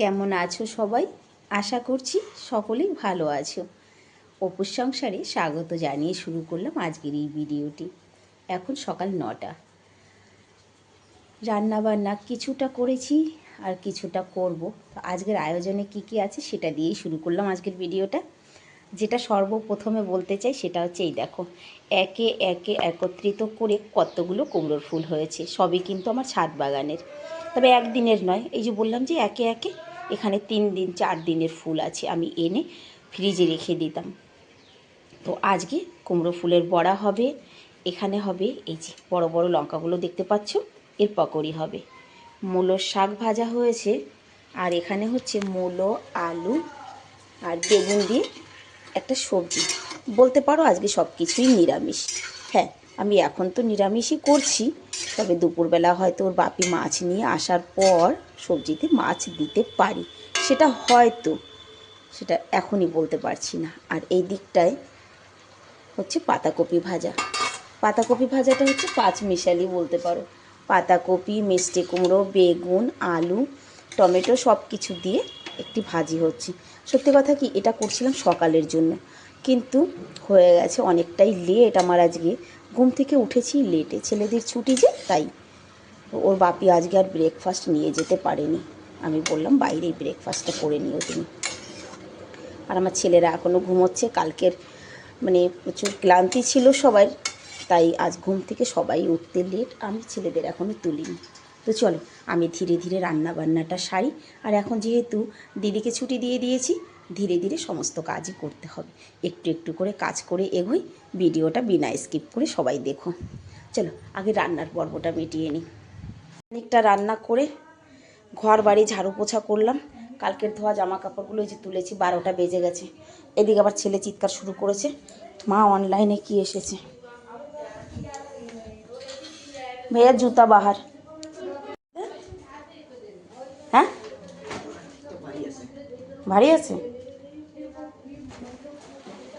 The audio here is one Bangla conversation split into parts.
কেমন আছো সবাই? আশা করছি সকলেই ভালো আছো। অপুর সংসারে স্বাগত জানিয়ে শুরু করলাম আজকের এই ভিডিওটি। এখন সকাল নটা। রান্না বান্না কিছুটা করেছি আর কিছুটা করব। আজকের আয়োজনে কি কি আছে সেটা দিয়েই শুরু করলাম আজকের ভিডিওটা। যেটা সর্বপ্রথমে বলতে চাই সেটা হচ্ছে এই দেখো, একে একে একত্রিত করে কতগুলো কুমড়োর ফুল হয়েছে, সবই কিন্তু আমার ছাদ বাগানের। তবে একদিনের নয়, এই যে বললাম যে একে একে এখানে তিন দিন, চার দিনের ফুল আছে, আমি এনে ফ্রিজে রেখে দিতাম। তো আজকে কুমড়ো ফুলের বড়া হবে, এখানে হবে, এই যে বড় বড় লঙ্কাগুলো দেখতে পাচ্ছ, এর পকোড়ি হবে। মূলোর শাক ভাজা হয়েছে, আর এখানে হচ্ছে মূলো, আলু, আর বেগুন দিয়ে একটা সবজি। বলতে পারো আজকে সব কিছুই নিরামিষ। হ্যাঁ আমি এখন তো নিরামিষই করছি, তবে দুপুরবেলা হয়তো ওর বাপি মাছ নিয়ে আসার পর সবজিতে মাছ দিতে পারি। সেটা হয়তো, সেটা এখনই বলতে পারছি না। আর এই দিকটায় হচ্ছে পাতাকপি ভাজা। পাতাকপি ভাজাটা হচ্ছে পাঁচ মিশালি বলতে পারো। পাতাকপি, মিষ্টি কুমড়ো, বেগুন, আলু, টমেটো সব কিছু দিয়ে একটি ভাজি হচ্ছে। সত্যি কথা কি, এটা করছিলাম সকালের জন্য। কিন্তু হয়ে গেছে অনেকটাই লেট আমার আজকে ঘুম থেকে উঠেছি লেটে ছেলেদের ছুটি যে, তাই। ওর বাপি আজকে আর ব্রেকফাস্ট নিয়ে যেতে পারেনি। আমি বললাম, বাইরেই ব্রেকফাস্টটা করে নিও তুমি। আর আমার ছেলেরা এখনও ঘুমোচ্ছে। কালকের মানে প্রচুর ক্লান্তি ছিল সবার তাই আজ ঘুম থেকে সবাই উঠতে লেট আমি ছেলেদের এখনও তুলিনি। তো চলো, আমি ধীরে ধীরে রান্না বান্নাটা সারি। আর এখন যেহেতু দিদিকে ছুটি দিয়ে দিয়েছি, ধীরে ধীরে সমস্ত কাজই করতে হবে। একটু একটু করে কাজ করে এগোই। ভিডিওটা বিনা স্কিপ করে সবাই দেখো। চলো, আগে রান্নার পর্বটা মিটিয়ে নিই। অনেকটা রান্না করে ঘর বাড়ি ঝাড়ু পোছা করলাম। কালকের ধোয়া জামা কাপড়গুলো যে তুলেছি, বারোটা বেজে গেছে। এদিকে আবার ছেলে চিৎকার শুরু করেছে, মা অনলাইনে কি এসেছে? ভাইয়া জুতা বাহার। হ্যাঁ? ভারী আছে?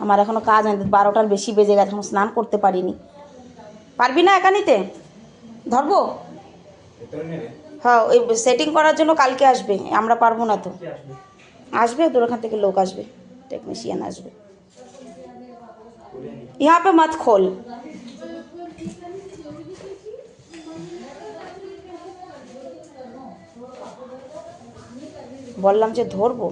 আমার এখনও কাজ নেই বারোটার বেশি বেজে গেছে, এখন স্নান করতে পারিনি। পারবি না একা নিতে? ধরবো? হ্যাঁ ওই সেটিং করার জন্য কালকে আসবে আমরা পারবো না তো আসবে তোর ওখান থেকে লোক আসবে টেকনিশিয়ান আসবে यहाँ पे मत खोल বললাম যে ধরবো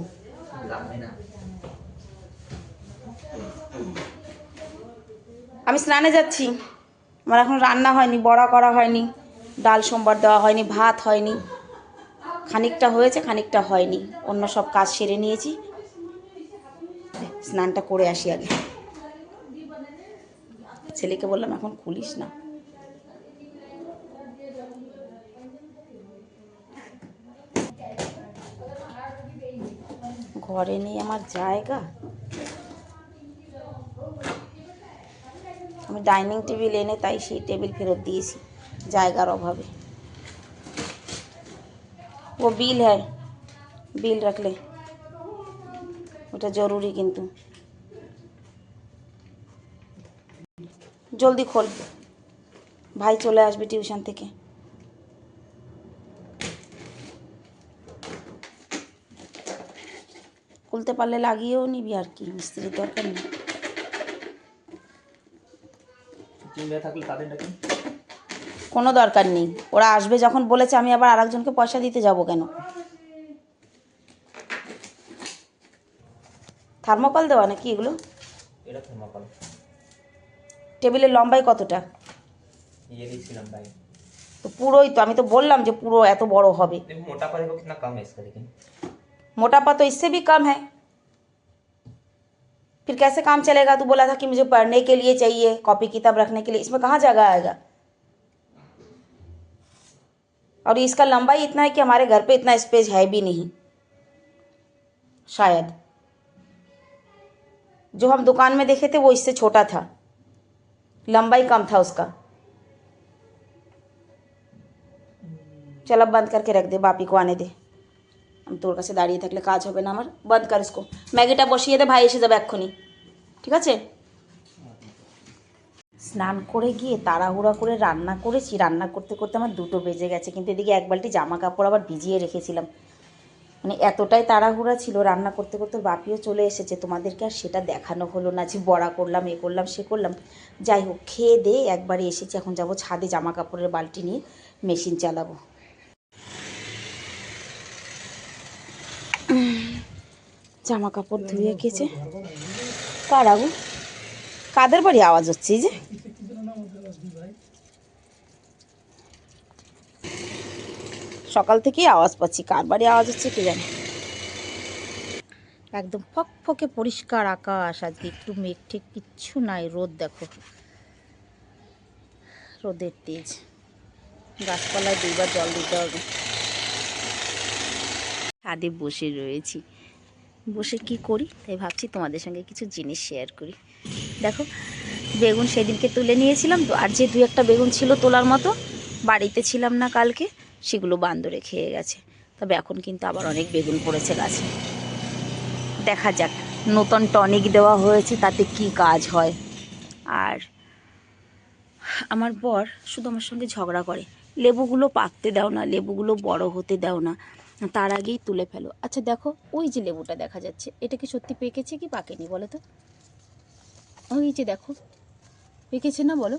আমি স্নানে যাচ্ছি আমার এখন রান্না হয়নি বড়া করা হয়নি ডাল সোমবার দেওয়া হয়নি, ভাত হয়নি। খানিকটা হয়েছে, খানিকটা হয়নি। অন্য সব কাজ সেরে নিয়েছি। স্নানটা করে আসি আগে। ছেলেকে বললাম, এখন খুলিস না। ঘরে নেই আমার জায়গা। আমি ডাইনিং টেবিল এনে তাই সেই টেবিল ফেরত দিয়েছি। जगार अभाव वो बिल है। बिल रख ले। तो ज़रूरी किंतु। जल्दी खोल। भाई चले आसबि ट्यूशन थे खुलते लागिए मिस्त्री तो दरकार नहीं को दरकार नहीं आसबे जो बोले जन के पैसा दीते जाब कैन थार्मोकल देवा ना किगल टेबिले लम्बाई कतटा तो तो इससे भी कम है फिर कैसे काम चलेगा तू बोला था कि मुझे पढ़ने के लिए चाहिए कॉपी किताब रखने के लिए इसमें कहाँ जगह आएगा और इसका लंबाई इतना है कि हमारे घर पे इतना स्पेस है भी नहीं शायद जो हम दुकान में देखे थे वो इससे छोटा था लंबाई कम था उसका चल अब बंद करके रख दे बापी को आने दे আমি তোর কাছে দাঁড়িয়ে থাকলে কাজ হবে না আমার বন্ধ কর ইসকো ম্যাগিটা বসিয়ে দে ভাই এসে যাবে এক্ষুনি ঠিক আছে স্নান করে গিয়ে তাড়াহুড়া করে রান্না করেছি। রান্না করতে করতে আমার দুটো বেজে গেছে কিন্তু এদিকে এক বালতি জামা কাপড় আবার ভিজিয়ে রেখেছিলাম। মানে এতটাই তাড়াহুড়া ছিল রান্না করতে করতে বাপিও চলে এসেছে তোমাদেরকে আর সেটা দেখানো হলো না। যে বড়া করলাম এ করলাম সে করলাম। যাই হোক খেয়ে দে একবারে এসেছি এখন যাব ছাদে জামা কাপড়ের বালতি নিয়ে মেশিন চালাবো। জামা কাপড় ধুয়ে কেচে কার আগুন কাদের বাড়ি আওয়াজ হচ্ছে যে? সকাল থেকেই আওয়াজ পাচ্ছি। কার বাড়ি আওয়াজ হচ্ছে কে জানে? একদম ফক ফকে পরিষ্কার আকাশ, আজকে একটু মেঘ ঠিক, কিচ্ছু নাই, রোদ দেখো। রোদের তেজ। গাছপালায় দুইবার জল দিতে হবে। ছাদে বসে রয়েছি। বসে কি করি? তাই ভাবছি তোমাদের সঙ্গে কিছু জিনিস শেয়ার করি। দেখো, বেগুন সেদিনকে তুলে নিয়েছিলাম তো, আর যে দু একটা বেগুন ছিল তোলার মতো, বাড়িতে ছিলাম না কালকে, সেগুলো বান্দরে খেয়ে গেছে। তবে এখন কিন্তু আবার অনেক বেগুন পড়েছে গাছে। দেখা যাক, নতুন টনিক দেওয়া হয়েছে, তাতে কি কাজ হয়। আর আমার বর শুধু আমার সঙ্গে ঝগড়া করে। লেবুগুলো পাকতে দাও না, লেবুগুলো বড় হতে দাও না, তার আগেই তুলে ফেলো। আচ্ছা দেখো, ওই যে লেবুটা দেখা যাচ্ছে, এটা কি সত্যি পেকেছে কি পাকেনি বলো তো? ওই যে দেখো, পেকেছে না বলো?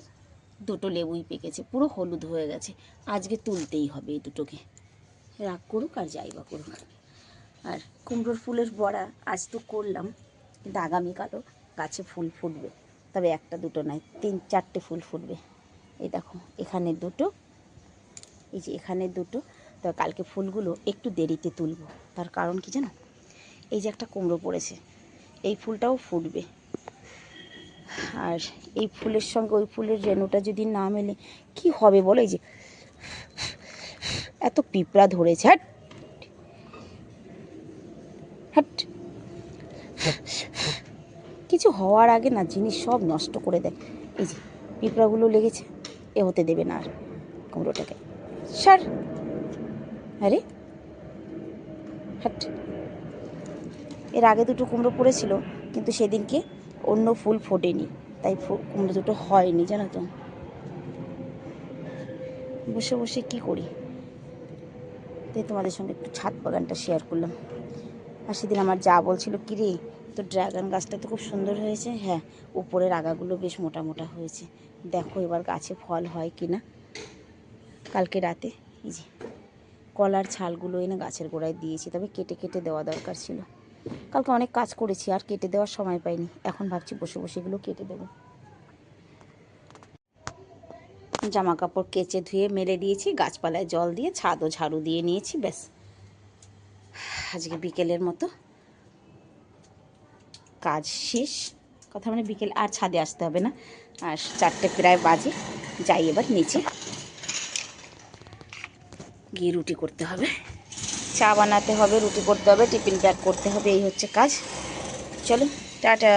দুটো লেবুই পেকেছে, পুরো হলুদ হয়ে গেছে। আজকে তুলতেই হবে এই দুটোকে। রাগ করুক আর যাই বা করুক। আর কুমড়োর ফুলের বড়া আজ তো করলাম কিন্তু আগামীকালও গাছে ফুল ফুটবে। তবে একটা দুটো নয়, তিন চারটে ফুল ফুটবে। এই দেখো, এখানে দুটো, এই যে এখানে দুটো। তবে কালকে ফুলগুলো একটু দেরিতে তুলবো। তার কারণ কি জানো? এই যে একটা কুমড়ো পড়েছে, এই ফুলটাও ফুটবে। আর এই ফুলের সঙ্গে ওই ফুলের রেণুটা যদি না মেলে, কি হবে বলো এই যে? এত পিঁপড়া ধরেছে, হ্যাট। হ্যাট। কিছু হওয়ার আগে না জিনিস সব নষ্ট করে দেয়। এই যে পিঁপড়াগুলো লেগেছে, এ হতে দেবে না আর কুমড়োটাকে। সার। আরে। হ্যাট। এর আগে দুটো কুমড়ো পড়েছিল, কিন্তু সেদিনকে অন্য ফুল ফোটেনি। তাই কুমড়ো দুটো হয়নি, জানো তো। বসে বসে কি করি? তাই তোমাদের সঙ্গে একটু ছাদ বাগানটা শেয়ার করলাম। আর সেদিন আমার যা বলছিল, কি রে তো ড্রাগন গাছটা তো খুব সুন্দর হয়েছে? হ্যাঁ উপরের আগাগুলো বেশ মোটা মোটা হয়েছে। দেখো এবার গাছে ফল হয় কি না। কালকে রাতে, এই যে, কলার ছালগুলো এনে গাছের গোড়ায় দিয়েছি, তবে কেটে কেটে দেওয়া দরকার ছিল। কালকে অনেক কাজ করেছি, আর কেটে দেওয়ার সময় পাইনি। এখন ভাবছি বসে বসে এগুলো কেটে দেবো। জামা কাপড় কেচে ধুয়ে মেলে দিয়েছি, গাছপালায় জল দিয়ে ছাদও ঝাড়ু দিয়ে নিয়েছি, ব্যাস। আজকে বিকেলের মতো। কাজ শেষ। কথা মানে বিকেল আর ছাদে আসতে হবে না। আর চারটে প্রায় বাজে। যাই এবার নিচে। গিয়ে রুটি করতে হবে। চা বানাতে হবে, রুটি করতে হবে, টিফিন প্যাক করতে হবে, এই হচ্ছে কাজ। চলো, টাটা।